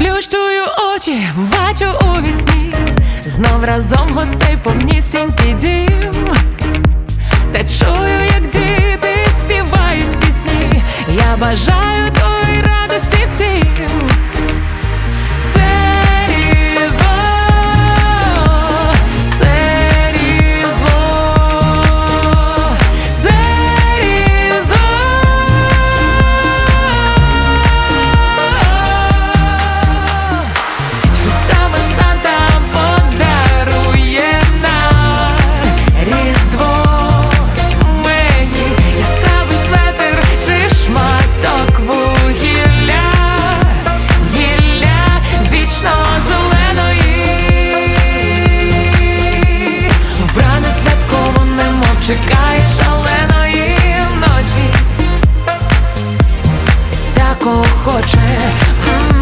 Плющую очі, бачу у вісні, знов разом гостей повнісінький дім, та чую, як дім. yeah. Mm.